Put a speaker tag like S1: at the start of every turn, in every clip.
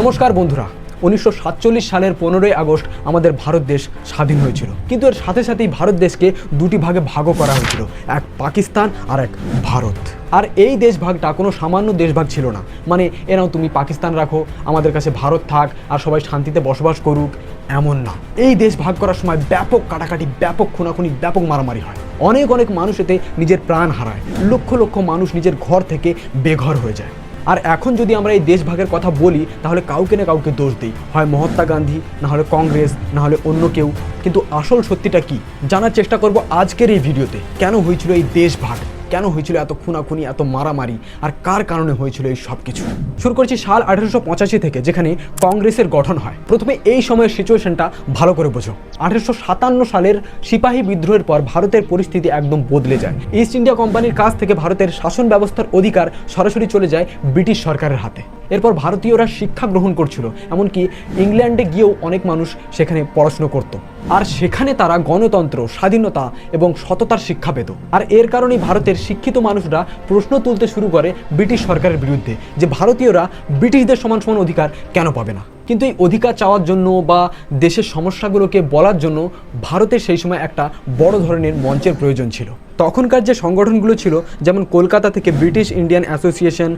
S1: নমস্কার বন্ধুরা, উনিশশো সাতচল্লিশ সালের পনেরোই আগস্ট আমাদের ভারত দেশ স্বাধীন হয়েছিল। কিন্তু এর সাথে সাথেই ভারত দেশকে দুটি ভাগে ভাগও করা হয়েছিল, এক পাকিস্তান আর এক ভারত। আর এই দেশ ভাগটা কোনো সামান্য দেশভাগ ছিল না। মানে এরাও তুমি পাকিস্তান রাখো, আমাদের কাছে ভারত থাক আর সবাই শান্তিতে বসবাস করুক, এমন না। এই দেশ ভাগ করার সময় ব্যাপক কাটাকাটি, ব্যাপক খুনাখুনি, ব্যাপক মারামারি হয়। অনেক অনেক মানুষ এতে নিজের প্রাণ হারায়। লক্ষ লক্ষ মানুষ নিজের ঘর থেকে বেঘর হয়ে যায়। আর এখন যদি আমরা এই দেশভাগের কথা বলি, তাহলে কাউকে না কাউকে দোষ দিই। হয় মহাত্মা গান্ধী, না হলে কংগ্রেস, না হলে অন্য কেউ। কিন্তু আসল সত্যিটা কি? জানার চেষ্টা করব আজকের এই ভিডিওতে। কেন হয়েছিল এই দেশভাগ? কেন হয়েছিল এত খুনাখুনি, এত মারামারি, আর কার কারণে হয়েছিল এই সব কিছু শুরু করছি সাল আঠারোশো পঁচাশি থেকে, যেখানে কংগ্রেসের গঠন হয়। প্রথমে এই সময়ের সিচুয়েশনটা ভালো করে বোঝো। আঠারোশো সাতান্ন সালের সিপাহী বিদ্রোহের পর ভারতের পরিস্থিতি একদম বদলে যায়। ইস্ট ইন্ডিয়া কোম্পানির কাছ থেকে ভারতের শাসন ব্যবস্থার অধিকার সরাসরি চলে যায় ব্রিটিশ সরকারের হাতে। এরপর ভারতীয়রা শিক্ষা গ্রহণ করছিল, এমনকি ইংল্যান্ডে গিয়েও অনেক মানুষ সেখানে পড়াশুনো করত। আর সেখানে তারা গণতন্ত্র, স্বাধীনতা এবং সততার শিক্ষা পেত। আর এর কারণেই ভারতের শিক্ষিত মানুষরা প্রশ্ন তুলতে শুরু করে ব্রিটিশ সরকারের বিরুদ্ধে যে ভারতীয়রা ব্রিটিশদের সমান সমান অধিকার কেন পাবে না। কিন্তু এই অধিকার চাওয়ার জন্য বা দেশের সমস্যাগুলোকে বলার জন্য ভারতের সেই সময় একটা বড় ধরনের মঞ্চের প্রয়োজন ছিল। তখনকার যে সংগঠনগুলো ছিল, যেমন কলকাতা থেকে British Indian association,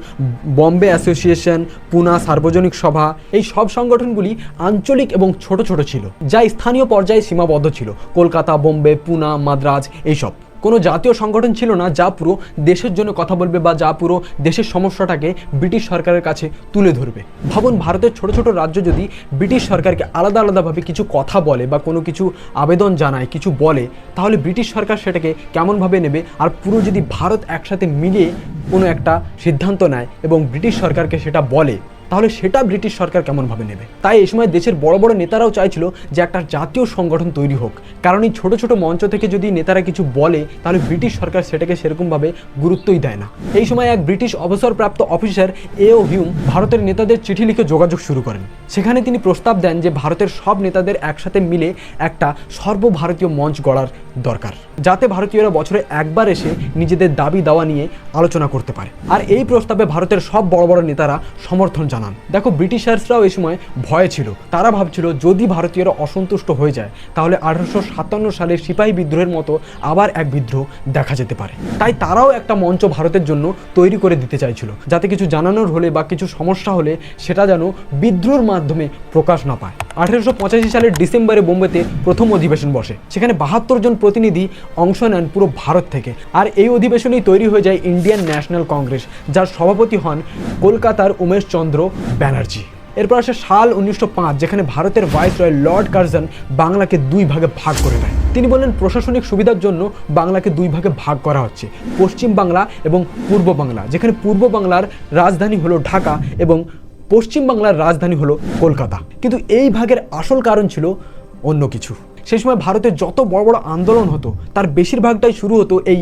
S1: Bombay association, Poona Sarvajanik Sabha, এই সব সংগঠনগুলি আঞ্চলিক এবং ছোট ছোট ছিল। যা স্থানীয় পর্যায়ে সীমাবদ্ধ ছিল। কলকাতা, বোম্বে, পুনা, মাদ্রাজ, এইসব। কোনো জাতীয় সংগঠন ছিল না যা পুরো দেশের জন্য কথা বলবে বা যা পুরো দেশের সমস্যাটাকে ব্রিটিশ সরকারের কাছে তুলে ধরবে। ভাবুন, ভারতের ছোট ছোট রাজ্য যদি ব্রিটিশ সরকারকে আলাদা আলাদাভাবে কিছু কথা বলে বা কোনো কিছু আবেদন জানায়, কিছু বলে, তাহলে ব্রিটিশ সরকার সেটাকে কেমনভাবে নেবে? আর পুরো যদি ভারত একসাথে মিলিয়ে কোনো একটা সিদ্ধান্ত নেয় এবং ব্রিটিশ সরকারকে সেটা বলে তাহলে সেটা ব্রিটিশ সরকার কেমনভাবে নেবে? তাই এই সময় দেশের বড় বড় নেতারাও চাইছিল যে একটা জাতীয় সংগঠন তৈরি হোক। কারণ এই ছোট ছোট মঞ্চ থেকে যদি নেতারা কিছু বলে, তাহলে ব্রিটিশ সরকার সেটাকে সেরকমভাবে গুরুত্বই দেয় না। এই সময় এক ব্রিটিশ অবসরপ্রাপ্ত অফিসার এও হিউম ভারতের নেতাদের চিঠি লিখে যোগাযোগ শুরু করেন। সেখানে তিনি প্রস্তাব দেন যে ভারতের সব নেতাদের একসাথে মিলে একটা সর্বভারতীয় মঞ্চ গড়ার দরকার, যাতে ভারতীয়রা বছরে একবার এসে নিজেদের দাবি দাওয়া নিয়ে আলোচনা করতে পারে। আর এই প্রস্তাবে ভারতের সব বড় বড় নেতারা সমর্থন জানান। দেখো, ব্রিটিশার্সরাও এই সময় ভয়ে ছিল। তারা ভাবছিল, যদি ভারতীয়রা অসন্তুষ্ট হয়ে যায়, তাহলে আঠারোশো সাতান্ন সালের সিপাহী বিদ্রোহের মতো আবার এক বিদ্রোহ দেখা যেতে পারে। তাই তারাও একটা মঞ্চ ভারতের জন্য তৈরি করে দিতে চাইছিল, যাতে কিছু জানানোর হলে বা কিছু সমস্যা হলে সেটা যেন বিদ্রোহের মাধ্যমে প্রকাশ না পায়। আঠেরোশো পঁচাশি সালের ডিসেম্বরে বোম্বেতে প্রথম অধিবেশন বসে। সেখানে বাহাত্তর জন প্রতিনিধি অংশ নেন পুরো ভারত থেকে। আর এই অধিবেশনেই তৈরি হয়ে যায় ইন্ডিয়ান ন্যাশনাল কংগ্রেস, যার সভাপতি হন কলকাতার উমেশ চন্দ্র ব্যানার্জি। এরপর আসে সাল উনিশশো পাঁচ, যেখানে ভারতের ভাইস রয় লর্ড কার্জন বাংলাকে দুই ভাগে ভাগ করে দেয় তিনি বললেন, প্রশাসনিক সুবিধার জন্য বাংলাকে দুই ভাগে ভাগ করা হচ্ছে, পশ্চিম বাংলা এবং পূর্ব বাংলা, যেখানে পূর্ব বাংলার রাজধানী হলো ঢাকা এবং পশ্চিম বাংলার রাজধানী হলো কলকাতা। কিন্তু এই ভাগের আসল কারণ ছিল অন্য কিছু। সেই সময় ভারতে যত বড় বড় আন্দোলন হতো, তার বেশিরভাগটাই শুরু হতো এই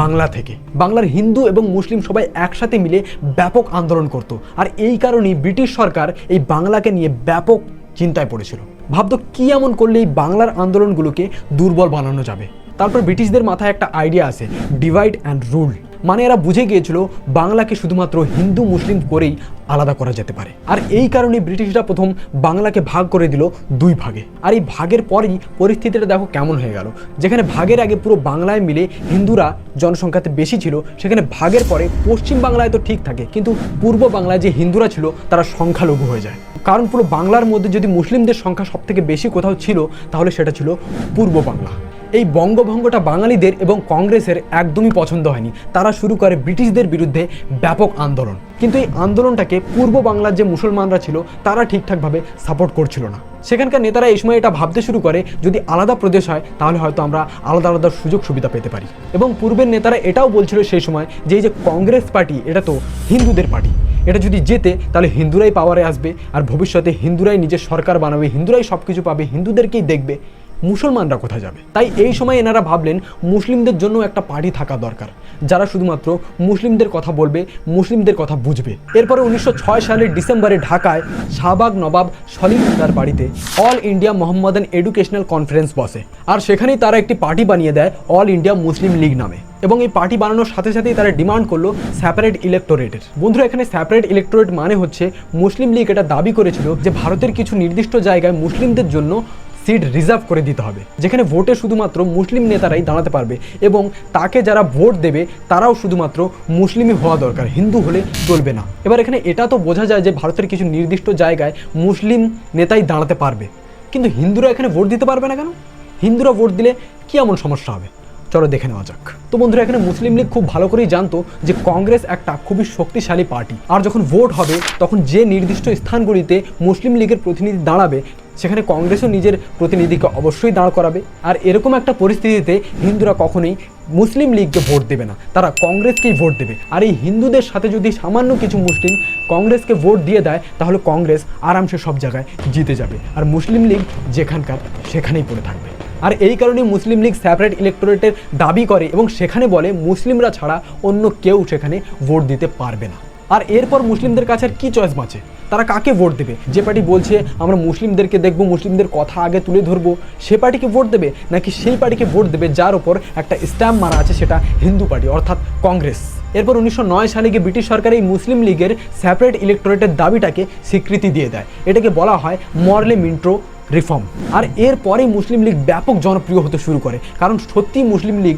S1: বাংলা থেকে। বাংলার হিন্দু এবং মুসলিম সবাই একসাথে মিলে ব্যাপক আন্দোলন করত। আর এই কারণেই ব্রিটিশ সরকার এই বাংলাকে নিয়ে ব্যাপক চিন্তায় পড়েছিল। ভাবতো কি এমন করলে এই বাংলার আন্দোলনগুলোকে দুর্বল বানানো যাবে? তারপর ব্রিটিশদের মাথায় একটা আইডিয়া আছে ডিভাইড অ্যান্ড রুল মানে এরা বুঝে গিয়েছিল বাংলাকে শুধুমাত্র হিন্দু, মুসলিম করেই আলাদা করা যেতে পারে। আর এই কারণে ব্রিটিশরা প্রথম বাংলাকে ভাগ করে দিল দুই ভাগে। আর এই ভাগের পরেই পরিস্থিতিটা দেখো কেমন হয়ে গেল। যেখানে ভাগের আগে পুরো বাংলায় মিলে হিন্দুরা জনসংখ্যাতে বেশি ছিল, সেখানে ভাগের পরে পশ্চিম বাংলায় তো ঠিক থাকে, কিন্তু পূর্ব বাংলায় যে হিন্দুরা ছিল তারা সংখ্যালঘু হয়ে যায়। কারণ পুরো বাংলার মধ্যে যদি মুসলিমদের সংখ্যা সব থেকে বেশি কোথাও ছিল, তাহলে সেটা ছিল পূর্ব বাংলা। এই বঙ্গভঙ্গটা বাঙালিদের এবং কংগ্রেসের একদমই পছন্দ হয়নি। তারা শুরু করে ব্রিটিশদের বিরুদ্ধে ব্যাপক আন্দোলন। কিন্তু এই আন্দোলনটাকে পূর্ব বাংলার যে মুসলমানরা ছিল, তারা ঠিকঠাকভাবে সাপোর্ট করছিল না। সেখানকার নেতারা এই সময় এটা ভাবতে শুরু করে, যদি আলাদা প্রদেশ হয়, তাহলে হয়তো আমরা আলাদা আলাদা সুযোগ সুবিধা পেতে পারি। এবং পূর্বের নেতারা এটাও বলছিল সেই সময় যে, এই যে কংগ্রেস পার্টি, এটা তো হিন্দুদের পার্টি। এটা যদি জেতে, তাহলে হিন্দুরাই পাওয়ারে আসবে, আর ভবিষ্যতে হিন্দুরাই নিজের সরকার বানাবে, হিন্দুরাই সব কিছু পাবে, হিন্দুদেরকেই দেখবে। মুসলমানরা কোথায় যাবে? তাই এই সময় এনারা ভাবলেন মুসলিমদের জন্য একটা পার্টি থাকা দরকার। যারা শুধুমাত্র মুসলিমদের কথা বলবে, মুসলিমদের কথা বুঝবে। এরপরে উনিশশো ছয় সালের ডিসেম্বরে ঢাকায় শাহবাগ নবাব সলিম তার বাড়িতে all India Mohammedan educational conference বসে। আর সেখানেই তারা একটি পার্টি বানিয়ে দেয় অল ইন্ডিয়া মুসলিম লীগ নামে। এবং এই পার্টি বানানোর সাথে সাথেই তারা ডিমান্ড করল সেপারেট ইলেকটোরেটের বন্ধুরা, এখানে সেপারেট ইলেকটোরেট মানে হচ্ছে মুসলিম লীগ এটা দাবি করেছিল যে ভারতের কিছু নির্দিষ্ট জায়গায় মুসলিমদের জন্য সিট রিজার্ভ করে দিতে হবে, যেখানে ভোটে শুধুমাত্র মুসলিম নেতারাই দাঁড়াতে পারবে এবং তাকে যারা ভোট দেবে তারাও শুধুমাত্র মুসলিমই হওয়া দরকার, হিন্দু হলে চলবে না। এবার এখানে এটা তো বোঝা যায় যে ভারতের কিছু নির্দিষ্ট জায়গায় মুসলিম নেতাই দাঁড়াতে পারবে, কিন্তু হিন্দুরা এখানে ভোট দিতে পারবে না কেন? হিন্দুরা ভোট দিলে কি এমন সমস্যা হবে? চলো দেখে নেওয়া যাক। তো বন্ধুরা, এখানে মুসলিম লীগ খুব ভালো করেই জানতো যে কংগ্রেস একটা খুবই শক্তিশালী পার্টি, আর যখন ভোট হবে তখন যে নির্দিষ্ট স্থানগুলিতে মুসলিম লীগের প্রতিনিধি দাঁড়াবে সেখানে কংগ্রেসও নিজের প্রতিনিধিকে অবশ্যই দাঁড় করাবে। আর এরকম একটা পরিস্থিতিতে হিন্দুরা কখনোই মুসলিম লীগকে ভোট দেবে না। তারা কংগ্রেসকেই ভোট দেবে। আর এই হিন্দুদের সাথে যদি সামান্য কিছু মুসলিম কংগ্রেসকে ভোট দিয়ে দেয়, তাহলে কংগ্রেস আরামসে সব জায়গায় জিতে যাবে। আর মুসলিম লীগ যেখানকার, সেখানেই পড়ে থাকবে। আর এই কারণে মুসলিম লীগ সেপারেট ইলেকটোরেটের দাবি করে এবং সেখানে বলে, মুসলিমরা ছাড়া অন্য কেউ সেখানে ভোট দিতে পারবে না। আর এরপর মুসলিমদের কাছে আর কী চয়েস বাঁচে? তারা কাকে ভোট দেবে? যে পার্টি বলছে, আমরা মুসলিমদেরকে দেখব, মুসলিমদের কথা আগে তুলে ধরবো। সে পার্টিকে ভোট দেবে? নাকি সেই পার্টিকে ভোট দেবে যার ওপর একটা স্ট্যাম্প মারা আছে, সেটা হিন্দু পার্টি অর্থাৎ কংগ্রেস এরপর উনিশশো নয় সালে গিয়ে ব্রিটিশ সরকার এই মুসলিম লীগের সেপারেট ইলেকটোরেটের দাবিটাকে স্বীকৃতি দিয়ে দেয়। এটাকে বলা হয় মরলে মিন্ট্রো রিফর্ম আর এরপরেই মুসলিম লীগ ব্যাপক জনপ্রিয় হতে শুরু করে। কারণ সত্যি মুসলিম লীগ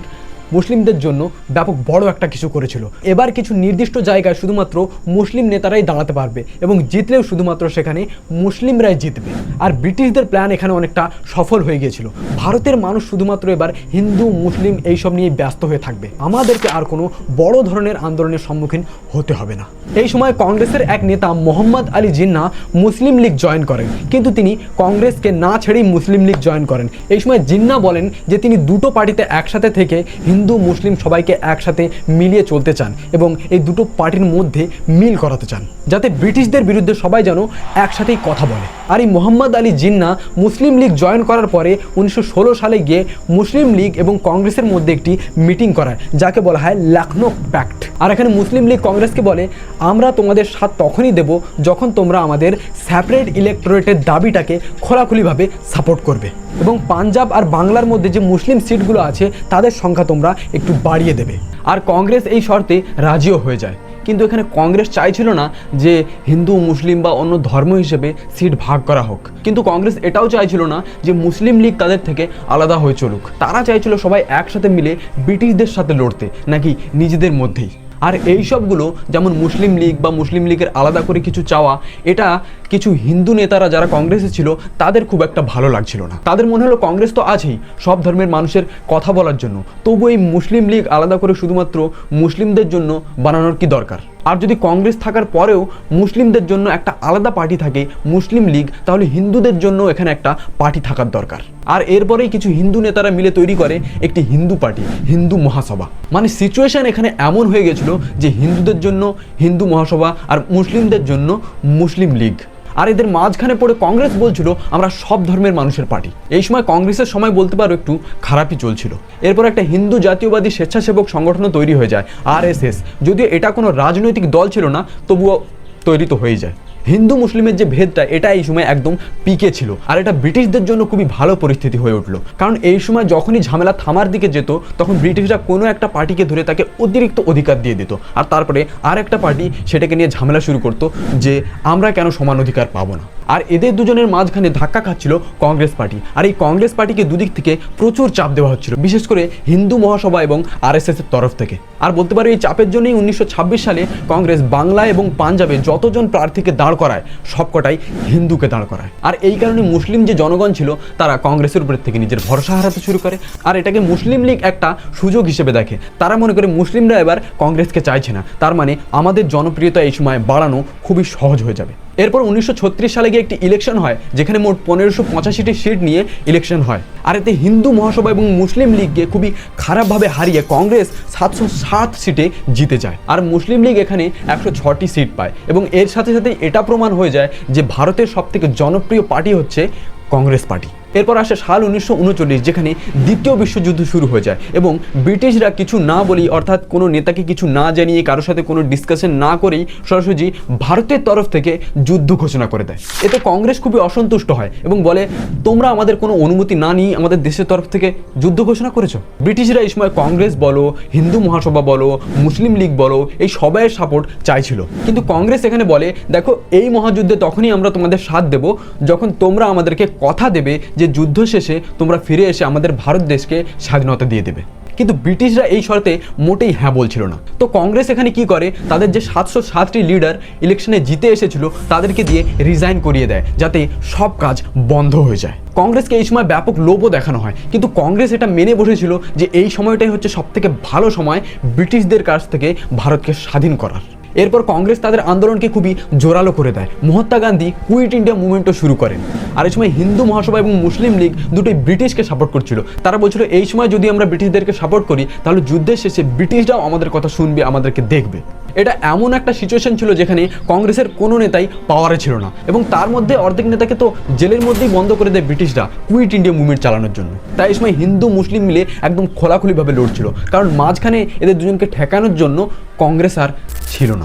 S1: মুসলিমদের জন্য ব্যাপক বড় একটা কিছু করেছিল। এবার কিছু নির্দিষ্ট জায়গায় শুধুমাত্র মুসলিম নেতারাই দাঁড়াতে পারবে এবং জিতলেও শুধুমাত্র সেখানে মুসলিমরাই জিতবে। আর ব্রিটিশদের প্ল্যান এখানে অনেকটা সফল হয়ে গিয়েছিল। ভারতের মানুষ শুধুমাত্র এবার হিন্দু, মুসলিম এইসব নিয়ে ব্যস্ত হয়ে থাকবে। আমাদেরকে আর কোনো বড় ধরনের আন্দোলনের সম্মুখীন হতে হবে না। এই সময় কংগ্রেসের এক নেতা মোহাম্মদ আলী জিন্না মুসলিম লীগ জয়েন করেন। কিন্তু তিনি কংগ্রেসকে না ছেড়েই মুসলিম লীগ জয়েন করেন। এই সময় জিন্না বলেন যে তিনি দুটো পার্টিতে একসাথে থেকে হিন্দু মুসলিম সবাইকে একসাথে মিলিয়ে চলতে চান এবং এই দুটো পার্টির মধ্যে মিল করাতে চান, যাতে ব্রিটিশদের বিরুদ্ধে সবাই যেন একসাথেই কথা বলে। আর এই মোহাম্মদ আলী জিন্না মুসলিম লীগ জয়েন করার পরে উনিশশো ষোলো সালে গিয়ে মুসলিম লীগ এবং কংগ্রেসের মধ্যে একটি মিটিং করায়, যাকে বলা হয় লখনৌ প্যাক্ট। আর এখানে মুসলিম লীগ কংগ্রেসকে বলে, আমরা তোমাদের সাথ তখনই দেব যখন তোমরা আমাদের সেপারেট ইলেকটোরেটের দাবিটাকে খোলাখুলিভাবে সাপোর্ট করবে। এবং পাঞ্জাব আর বাংলার মধ্যে যে মুসলিম সিটগুলো আছে, তাদের সংখ্যা তোমরা একটু বাড়িয়ে দেবে। আর কংগ্রেস এই শর্তে রাজিও হয়ে যায়। কিন্তু এখানে কংগ্রেস চাইছিল না যে হিন্দু, মুসলিম বা অন্য ধর্ম হিসেবে সিট ভাগ করা হোক। কিন্তু কংগ্রেস এটাও চাইছিল না যে মুসলিম লীগ তাদের থেকে আলাদা হয়ে চলুক। তারা চাইছিল সবাই একসাথে মিলে ব্রিটিশদের সাথে লড়তে, নাকি নিজেদের মধ্যেই। আর এই সবগুলো যেমন মুসলিম লীগ বা মুসলিম লীগের আলাদা করে কিছু চাওয়া, এটা কিছু হিন্দু নেতারা যারা কংগ্রেসে ছিল, তাদের খুব একটা ভালো লাগছিল না। তাদের মনে হলো কংগ্রেস তো আছেই সব ধর্মের মানুষের কথা বলার জন্য। তবু এই মুসলিম লীগ আলাদা করে শুধুমাত্র মুসলিমদের জন্য বানানোর কি দরকার? আর যদি কংগ্রেস থাকার পরেও মুসলিমদের জন্য একটা আলাদা পার্টি থাকে, মুসলিম লীগ, তাহলে হিন্দুদের জন্য এখানে একটা পার্টি থাকার দরকার। আর এরপরেই কিছু হিন্দু নেতারা মিলে তৈরি করে একটি হিন্দু পার্টি, হিন্দু মহাসভা। মানে সিচুয়েশন এখানে এমন হয়ে গেছিল যে হিন্দুদের জন্য হিন্দু মহাসভা আর মুসলিমদের জন্য মুসলিম লীগ। আর এদের মাঝখানে পড়ে কংগ্রেস বলছিল, আমরা সব ধর্মের মানুষের পার্টি। এই সময় কংগ্রেসের সময় বলতে পারো একটু খারাপই চলছিল। এরপর একটা হিন্দু জাতীয়বাদী স্বেচ্ছাসেবক সংগঠনও তৈরি হয়ে যায় আরএসএস যদিও এটা কোনো রাজনৈতিক দল ছিল না, তবুও তৈরি তো হয়ে যায়। হিন্দু মুসলিমের যে ভেদটা, এটা এই সময় একদম পিকে ছিল। আর এটা ব্রিটিশদের জন্য খুবই ভালো পরিস্থিতি হয়ে উঠল। কারণ এই সময় যখনই ঝামেলা থামার দিকে যেত, তখন ব্রিটিশরা কোনো একটা পার্টিকে ধরে তাকে অতিরিক্ত অধিকার দিয়ে দিত। আর তারপরে আর একটা পার্টি সেটাকে নিয়ে ঝামেলা শুরু করতো যে, আমরা কেন সমান অধিকার পাবো না? আর এদের দুজনের মাঝখানে ধাক্কা খাচ্ছিল কংগ্রেস পার্টি। আর এই কংগ্রেস পার্টিকে দুদিক থেকে প্রচুর চাপ দেওয়া হচ্ছিল, বিশেষ করে হিন্দু মহাসভা এবং আরএসএস এর তরফ থেকে। আর বলতে পারি, এই চাপের জন্যই উনিশশো ছাব্বিশ সালে কংগ্রেস বাংলা এবং পাঞ্জাবে যতজন প্রার্থীকে দাঁড় করায়, সবকটাই হিন্দুকে দাঁড় করায়। আর এই কারণে মুসলিম যে জনগণ ছিল, তারা কংগ্রেসের উপর থেকে নিজের ভরসা হারাতে শুরু করে। আর এটাকে মুসলিম লীগ একটা সুযোগ হিসেবে দেখে। তারা মনে করে মুসলিমরা এবার কংগ্রেসকে চাইছে না। তার মানে আমাদের জনপ্রিয়তা এই সময় বাড়ানো খুবই সহজ হয়ে যাবে। এরপর উনিশশো ছত্রিশ সালে গিয়ে একটি ইলেকশন হয়, যেখানে মোট পনেরোশো পঁচাশিটি সিট নিয়ে ইলেকশন হয়। আর এতে হিন্দু মহাসভা এবং মুসলিম লীগকে খুবই খারাপভাবে হারিয়ে কংগ্রেস সাতশো সাত সিটে জিতে যায়। আর মুসলিম লীগ এখানে একশো ছটি সিট পায় এবং এর সাথে সাথে এটা প্রমাণ হয়ে যায় যে ভারতের সবথেকে জনপ্রিয় পার্টি হচ্ছে কংগ্রেস পার্টি। এরপর আসে সাল উনিশশো উনচল্লিশ, যেখানে দ্বিতীয় বিশ্বযুদ্ধ শুরু হয়ে যায়। এবং ব্রিটিশরা কিছু না বলেই, অর্থাৎ কোনো নেতাকে কিছু না জানিয়ে, কারোর সাথে কোনো ডিসকাশন না করেই সরাসরি ভারতের তরফ থেকে যুদ্ধ ঘোষণা করে দেয়। এতে কংগ্রেস খুবই অসন্তুষ্ট হয় এবং বলে, তোমরা আমাদের কোনো অনুমতি না নিয়ে আমাদের দেশের তরফ থেকে যুদ্ধ ঘোষণা করেছ? ব্রিটিশরা এই সময় কংগ্রেস বলো, হিন্দু মহাসভা বলো, মুসলিম লীগ বলো, এই সবাইয়ের সাপোর্ট চাইছিল। কিন্তু কংগ্রেস এখানে বলে, দেখো, এই মহাযুদ্ধে তখনই আমরা তোমাদের সাথ দেব, যখন তোমরা আমাদেরকে কথা দেবে যে যুদ্ধ শেষে তোমরা ফিরে এসে আমাদের ভারত দেশকে স্বাধীনতা দিয়ে দেবে। কিন্তু ব্রিটিশরা এই শর্তে মোটেই হ্যাঁ বলছিল না। তো কংগ্রেস এখানে কি করে? তাদের যে সাতশো সাতটি লিডার ইলেকশনে জিতে এসেছিল, তাদেরকে দিয়ে রিজাইন করিয়ে দেয়, যাতে সব কাজ বন্ধ হয়ে যায়। কংগ্রেসকে এই সময় ব্যাপক লোভও দেখানো হয়। কিন্তু কংগ্রেস এটা মেনে বসেছিল যে এই সময়টাই হচ্ছে সব থেকে ভালো সময় ব্রিটিশদের কাছ থেকে ভারতকে স্বাধীন করার। এরপর কংগ্রেস তাদের আন্দোলনকে খুবই জোরালো করে দেয়। মহাত্মা গান্ধী কুইট ইন্ডিয়া মুভমেন্টও শুরু করেন। আর এই সময় হিন্দু মহাসভা এবং মুসলিম লীগ দুটোই ব্রিটিশকে সাপোর্ট করছিল। তারা বলছিল, এই সময় যদি আমরা ব্রিটিশদেরকে সাপোর্ট করি, তাহলে যুদ্ধের শেষে ব্রিটিশরাও আমাদের কথা শুনবে, আমাদেরকে দেখবে। এটা এমন একটা সিচুয়েশন ছিল যেখানে কংগ্রেসের কোনো নেতাই পাওয়ারে ছিল না। এবং তার মধ্যে অর্ধেক নেতাকে তো জেলের মধ্যেই বন্ধ করে দেয় ব্রিটিশরা কুইট ইন্ডিয়া মুভমেন্ট চালানোর জন্য। তাই এই সময় হিন্দু, মুসলিম মিলে একদম খোলাখুলিভাবে লড়ছিল। কারণ মাঝখানে এদের দুজনকে ঠেকানোর জন্য কংগ্রেস আর ছিল না।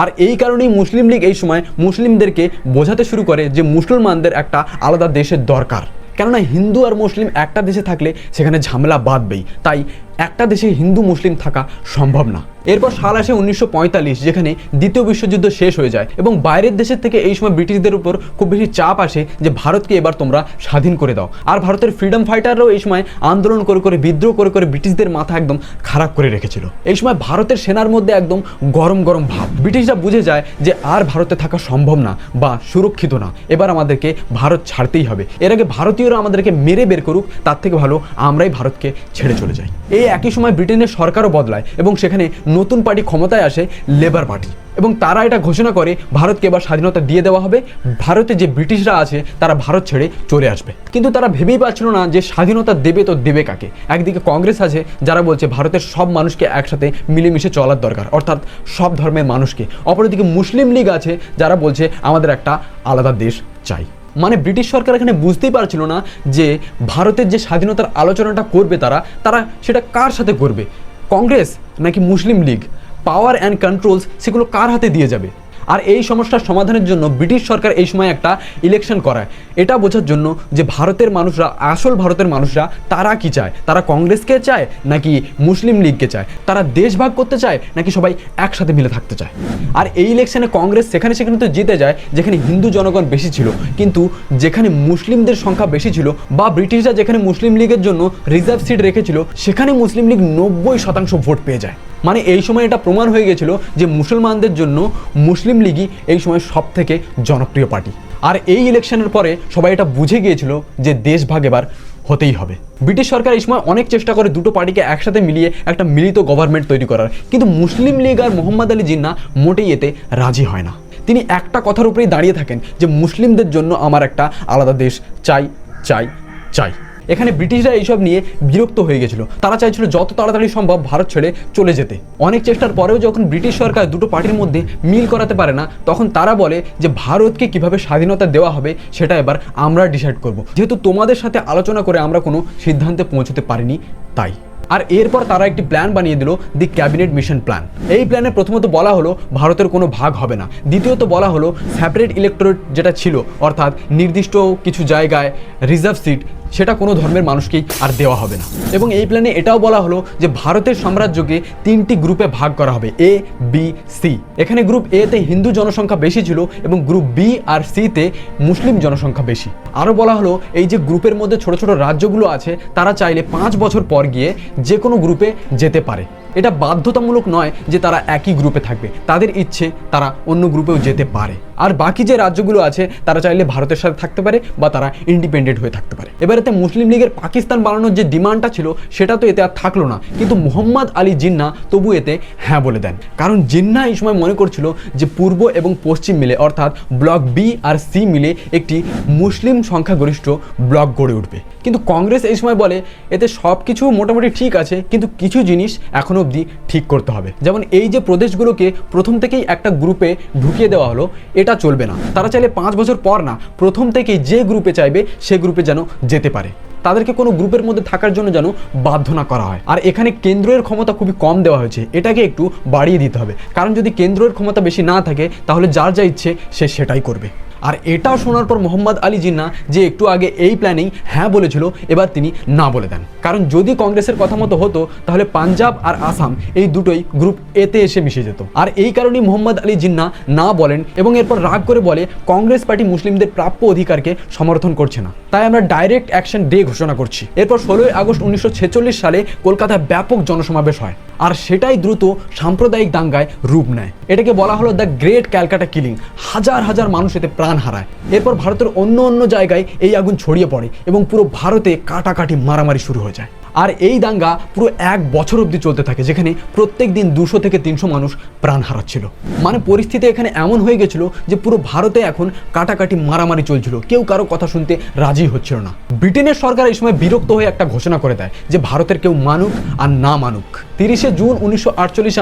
S1: আর এই কারণেই মুসলিম লীগ এই সময় মুসলিমদেরকে বোঝাতে শুরু করে যে মুসলমানদের একটা আলাদা দেশের দরকার। কেননা হিন্দু আর মুসলিম একটা দেশে থাকলে সেখানে ঝামেলা বাঁধবেই। তাই একটা দেশে হিন্দু, মুসলিম থাকা সম্ভব না। এরপর সাল আসে উনিশশো পঁয়তাল্লিশ, যেখানে দ্বিতীয় বিশ্বযুদ্ধ শেষ হয়ে যায় এবং বাইরের দেশের থেকে এই সময় ব্রিটিশদের উপর খুব বেশি চাপ আসে যে, ভারতকে এবার তোমরা স্বাধীন করে দাও। আর ভারতের ফ্রিডম ফাইটাররাও এই সময় আন্দোলন করে করে, বিদ্রোহ করে করে ব্রিটিশদের মাথা একদম খারাপ করে রেখেছিল। এই সময় ভারতের সেনার মধ্যে একদম গরম গরম ভাব। ব্রিটিশরা বুঝে যায় যে, আর ভারতে থাকা সম্ভব না বা সুরক্ষিত না। এবার আমাদেরকে ভারত ছাড়তেই হবে। এর আগে ভারতীয়রা আমাদেরকে মেরে বের করুক, তার থেকে ভালো আমরাই ভারতকে ছেড়ে চলে যাই। এই একই সময় ব্রিটেনের সরকারও বদলায় এবং সেখানে নতুন পার্টি ক্ষমতায় আসে লেবার পার্টি। এবং তারা এটা ঘোষণা করে, ভারতকে এবার স্বাধীনতা দিয়ে দেওয়া হবে। ভারতে যে ব্রিটিশরা আছে, তারা ভারত ছেড়ে চলে আসবে। কিন্তু তারা ভেবেই পাচ্ছিল না যে স্বাধীনতা দেবে তো দেবে কাকে? একদিকে কংগ্রেস আছে, যারা বলছে ভারতের সব মানুষকে একসাথে মিলেমিশে চলার দরকার, অর্থাৎ সব ধর্মের মানুষকে। অপরদিকে মুসলিম লীগ আছে, যারা বলছে আমাদের একটা আলাদা দেশ চাই। মানে ব্রিটিশ সরকার এখানে বুঝতেই পারছিল না যে ভারতের যে স্বাধীনতার আলোচনাটা করবে তারা তারা সেটা কার সাথে করবে? কংগ্রেস নাকি Muslim League? Power and controls সেগুলো কার হাতে দিয়ে যাবে? আর এই সমস্যার সমাধানের জন্য ব্রিটিশ সরকার এই সময় একটা ইলেকশন করায়। এটা বোঝার জন্য যে ভারতের মানুষরা, আসল ভারতের মানুষরা, তারা কি চায়? তারা কংগ্রেসকে চায় নাকি মুসলিম লীগকে চায়? তারা দেশ ভাগ করতে চায় নাকি সবাই একসাথে মিলে থাকতে চায়? আর এই ইলেকশনে কংগ্রেস সেখানে সেখানে তো জিতে যায়, যেখানে হিন্দু জনগণ বেশি ছিল। কিন্তু যেখানে মুসলিমদের সংখ্যা বেশি ছিল বা ব্রিটিশরা যেখানে মুসলিম লীগের জন্য রিজার্ভ সিট রেখেছিল, সেখানে মুসলিম লীগ নব্বই শতাংশ ভোট পেয়ে যায়। মানে এই সময় এটা প্রমাণ হয়ে গেছিল যে মুসলমানদের জন্য মুসলিম লীগই এই সময় সব থেকে জনপ্রিয় পার্টি। আর এই ইলেকশনের পরে সবাই এটা বুঝে গিয়েছিল যে দেশ ভাগ এবার হতেই হবে। ব্রিটিশ সরকার এই সময় অনেক চেষ্টা করে দুটো পার্টিকে একসাথে মিলিয়ে একটা মিলিত গভর্নমেন্ট তৈরি করার। কিন্তু মুসলিম লীগ আর মোহাম্মদ আলী জিন্না মোটেই এতে রাজি হয় না। তিনি একটা কথার উপরেই দাঁড়িয়ে থাকেন যে মুসলিমদের জন্য আমার একটা আলাদা দেশ চাই চাই চাই। এখানে ব্রিটিশরা এইসব নিয়ে বিরক্ত হয়ে গেছিল। তারা চাইছিল যত তাড়াতাড়ি সম্ভব ভারত ছেড়ে চলে যেতে। অনেক চেষ্টার পরেও যখন ব্রিটিশ সরকার দুটো পার্টির মধ্যে মিল করাতে পারে না, তখন তারা বলে যে ভারতকে কীভাবে স্বাধীনতা দেওয়া হবে সেটা এবার আমরা ডিসাইড করব। যেহেতু তোমাদের সাথে আলোচনা করে আমরা কোনো সিদ্ধান্তে পৌঁছতে পারিনি, তাই। আর এরপর তারা একটি প্ল্যান বানিয়ে দিল দি ক্যাবিনেট মিশন প্ল্যান এই প্ল্যানে প্রথমত বলা হলো, ভারতের কোনো ভাগ হবে না। দ্বিতীয়ত বলা হলো সেপারেট ইলেকট্রেট যেটা ছিল, অর্থাৎ নির্দিষ্ট কিছু জায়গায় রিজার্ভ সিট সেটা কোনো ধর্মের মানুষকেই আর দেওয়া হবে না। এবং এই প্ল্যানে এটাও বলা হলো যে ভারতের সাম্রাজ্যকে তিনটি গ্রুপে ভাগ করা হবে এ বি সি এখানে গ্রুপ এ তে হিন্দু জনসংখ্যা বেশি ছিল এবং গ্রুপ বি আর সি তে মুসলিম জনসংখ্যা বেশি। আরও বলা হলো, এই যে গ্রুপের মধ্যে ছোট ছোট রাজ্যগুলো আছে, তারা চাইলে পাঁচ বছর পর গিয়ে যে কোনো গ্রুপে যেতে পারে। এটা বাধ্যতামূলক নয় যে তারা একই গ্রুপে থাকবে। তাদের ইচ্ছে তারা অন্য গ্রুপেও যেতে পারে। আর বাকি যে রাজ্যগুলো আছে, তারা চাইলে ভারতের সাথে থাকতে পারে বা তারা ইন্ডিপেন্ডেন্ট হয়ে থাকতে পারে। এবার এতে মুসলিম লীগের পাকিস্তান বানানোর যে ডিমান্ডটা ছিল, সেটা তো এতে আর থাকল না। কিন্তু মোহাম্মদ আলী জিন্না তবু এতে হ্যাঁ বলে দেন। কারণ জিন্না এই সময় মনে করছিল যে পূর্ব এবং পশ্চিম মিলে, অর্থাৎ ব্লক বি আর সি মিলে একটি মুসলিম সংখ্যাগরিষ্ঠ ব্লক গড়ে উঠবে। কিন্তু কংগ্রেস এই সময় বলে, এতে সব কিছু মোটামুটি ঠিক আছে, কিন্তু কিছু জিনিস এখনও অবধি ঠিক করতে হবে। যেমন এই যে প্রদেশগুলোকে প্রথম থেকেই একটা গ্রুপে ঢুকিয়ে দেওয়া হলো, এটা চলবে না। তারা চাইলে পাঁচ বছর পর না, প্রথম থেকেই যে গ্রুপে চাইবে, সে গ্রুপে যেন যেতে পারে। তাদেরকে কোনো গ্রুপের মধ্যে থাকার জন্য যেন বাধ্য না করা হয়। আর এখানে কেন্দ্রের ক্ষমতা খুবই কম দেওয়া হয়েছে। এটাকে একটু বাড়িয়ে দিতে হবে। কারণ যদি কেন্দ্রের ক্ষমতা বেশি না থাকে, তাহলে যার যা ইচ্ছে, সে সেটাই করবে। আর এটাও শোনার পর মোহাম্মদ আলী জিন্না যে একটু আগে এই প্ল্যানিং হ্যাঁ বলেছিল, এবার তিনি না বলে দেন। কারণ যদি কংগ্রেসের কথা মতো হতো, তাহলে পাঞ্জাব আর আসাম এই দুটোই গ্রুপ এতে এসে মিশে যেত। আর এই কারণেই মোহাম্মদ আলী জিন্না না বলেন এবং এরপর রাগ করে বলে কংগ্রেস পার্টি মুসলিমদের প্রাপ্য অধিকারকে সমর্থন করছে না। তাই আমরা ডাইরেক্ট অ্যাকশন ডে ঘোষণা করছি। এরপর ষোলোই আগস্ট উনিশশো ছেচল্লিশ সালে কলকাতায় ব্যাপক জনসমাবেশ হয়। আর সেটাই দ্রুত সাম্প্রদায়িক দাঙ্গায় রূপ নেয়। এটাকে বলা হলো দ্য গ্রেট ক্যালকাটা কিলিং হাজার হাজার মানুষ এতে প্রাণ হারায়। এরপর ভারতের অন্য অন্য জায়গায় এই আগুন ছড়িয়ে পড়ে এবং পুরো ভারতে কাটাকাটি মারামারি শুরু হয়ে যায়। আর এই দাঙ্গা পুরো এক বছর অবধি চলতে থাকে, যেখানে প্রত্যেক দিন দুশো থেকে তিনশো মানুষ প্রাণ হারাচ্ছিল। মানে পরিস্থিতি এখানে এমন হয়ে গেছিল যে পুরো ভারতে এখন কাটাকাটি মারামারি চলছিল। কেউ কারও কথা শুনতে রাজি হচ্ছিল না। ব্রিটেনের সরকার এই সময় বিরক্ত হয়ে একটা ঘোষণা করে দেয় যে ভারতের কেউ মানুক আর না মানুক। তিরিশে জুন উনিশশো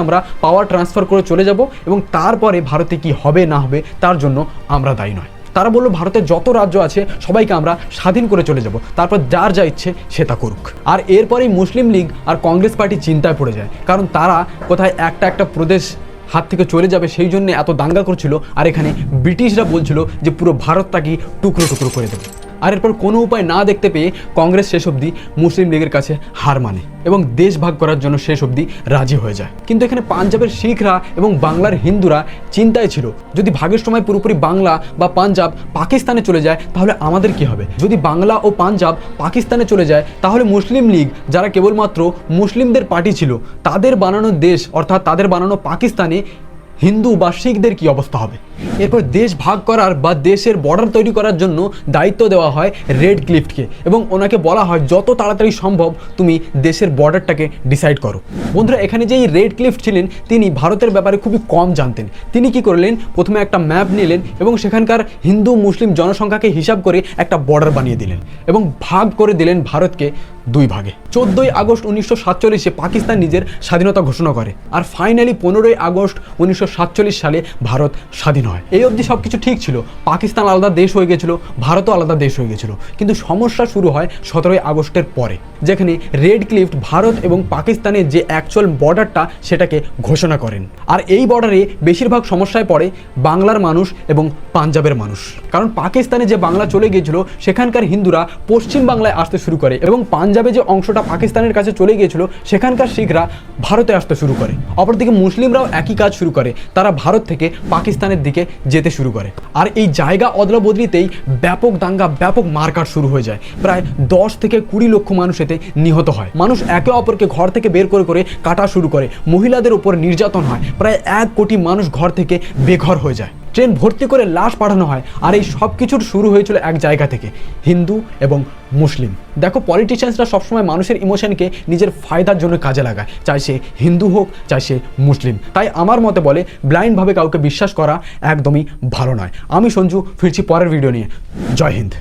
S1: আমরা পাওয়ার ট্রান্সফার করে চলে যাব এবং তারপরে ভারতে কি হবে না হবে তার জন্য আমরা দায়ী নয়। তারা বলল, ভারতের যত রাজ্য আছে, সবাইকে আমরা স্বাধীন করে চলে যাব। তারপর যার যা ইচ্ছে সে তা করুক। আর এরপরেই মুসলিম লীগ আর কংগ্রেস পার্টি চিন্তায় পড়ে যায়। কারণ তারা কোথায় একটা একটা প্রদেশ হাত থেকে চলে যাবে, সেই জন্য এত দাঙ্গা করছিল। আর এখানে ব্রিটিশরা বলছিল যে, পুরো ভারতটাকে টুকরো টুকরো করে দেবে। আর এরপর কোনো উপায় না দেখতে পেয়ে কংগ্রেস শেষ অবধি মুসলিম লীগের কাছে হার মানে এবং দেশ ভাগ করার জন্য শেষ অবধি রাজি হয়ে যায়। কিন্তু এখানে পাঞ্জাবের শিখরা এবং বাংলার হিন্দুরা চিন্তায় ছিল, যদি ভাগের সময় পুরোপুরি বাংলা বা পাঞ্জাব পাকিস্তানে চলে যায়, তাহলে আমাদের কি হবে? যদি বাংলা ও পাঞ্জাব পাকিস্তানে চলে যায়, তাহলে মুসলিম লীগ, যারা কেবলমাত্র মুসলিমদের পার্টি ছিল, তাদের বানানো দেশ অর্থাৎ তাদের বানানো পাকিস্তানে হিন্দু বা শিখদের কি অবস্থা হবে? এরপর দেশ ভাগ করার বা দেশের বর্ডার তৈরি করার জন্য দায়িত্ব দেওয়া হয় রেড ক্লিফটকে এবং ওনাকে বলা হয়, যত তাড়াতাড়ি সম্ভব তুমি দেশের বর্ডারটাকে ডিসাইড করো। বন্ধুরা, এখানে যে এই রেড ক্লিফট ছিলেন, তিনি ভারতের ব্যাপারে খুবই কম জানতেন। তিনি কি করলেন? প্রথমে একটা ম্যাপ নিলেন এবং সেখানকার হিন্দু, মুসলিম জনসংখ্যাকে হিসাব করে একটা বর্ডার বানিয়ে দিলেন এবং ভাগ করে দিলেন ভারতকে দুই ভাগে। চোদ্দই আগস্ট উনিশশো সাতচল্লিশে পাকিস্তান নিজের স্বাধীনতা ঘোষণা করে। আর ফাইনালি পনেরোই আগস্ট উনিশশো সাতচল্লিশ সালে ভারত স্বাধীন হয় এই অবধি সব কিছু ঠিক ছিল। পাকিস্তান আলাদা দেশ হয়ে গেছিল, ভারতও আলাদা দেশ হয়ে গেছিল। কিন্তু সমস্যা শুরু হয় সতেরোই আগস্টের পরে, যেখানে রেড ক্লিফট ভারত এবং পাকিস্তানের যে অ্যাকচুয়াল বর্ডারটা সেটাকে ঘোষণা করেন। আর এই বর্ডারে বেশিরভাগ সমস্যায় পড়ে বাংলার মানুষ এবং পাঞ্জাবের মানুষ। কারণ পাকিস্তানে যে বাংলা চলে গিয়েছিল, সেখানকার হিন্দুরা পশ্চিম বাংলায় আসতে শুরু করে এবং পাঞ্জাবে যে অংশটা পাকিস্তানের কাছে চলে গিয়েছিল, সেখানকার শিখরা ভারতে আসতে শুরু করে। অপরদিকে মুসলিমরাও একই কাজ শুরু করে। তারা ভারত থেকে পাকিস্তানের দিকে যেতে শুরু করে। আর এই জায়গা অদলা বদলিতেই ব্যাপক দাঙ্গা, ব্যাপক মারকাট শুরু হয়ে যায়। প্রায় দশ থেকে কুড়ি লক্ষ মানুষ এতে নিহত হয়। মানুষ একে অপরকে ঘর থেকে বের করে করে কাটা শুরু করে। মহিলাদের উপর নির্যাতন হয়। প্রায় এক কোটি মানুষ ঘর থেকে বেঘর হয়ে যায়। ট্রেন ভর্তি করে লাশ পাঠানো হয়। আর এই সব কিছুর শুরু হয়েছিল এক জায়গা থেকে, হিন্দু এবং মুসলিম। দেখো পলিটিশিয়ানসরা সবসময় মানুষের ইমোশনকে নিজের ফায়দার জন্য কাজে লাগায়। চাই সে হিন্দু হোক, চাই সে মুসলিম। তাই আমার মতে বলে ব্লাইন্ডভাবে কাউকে বিশ্বাস করা একদমই ভালো নয়। আমি সঞ্জু, ফিরছি পরের ভিডিও নিয়ে। জয় হিন্দ।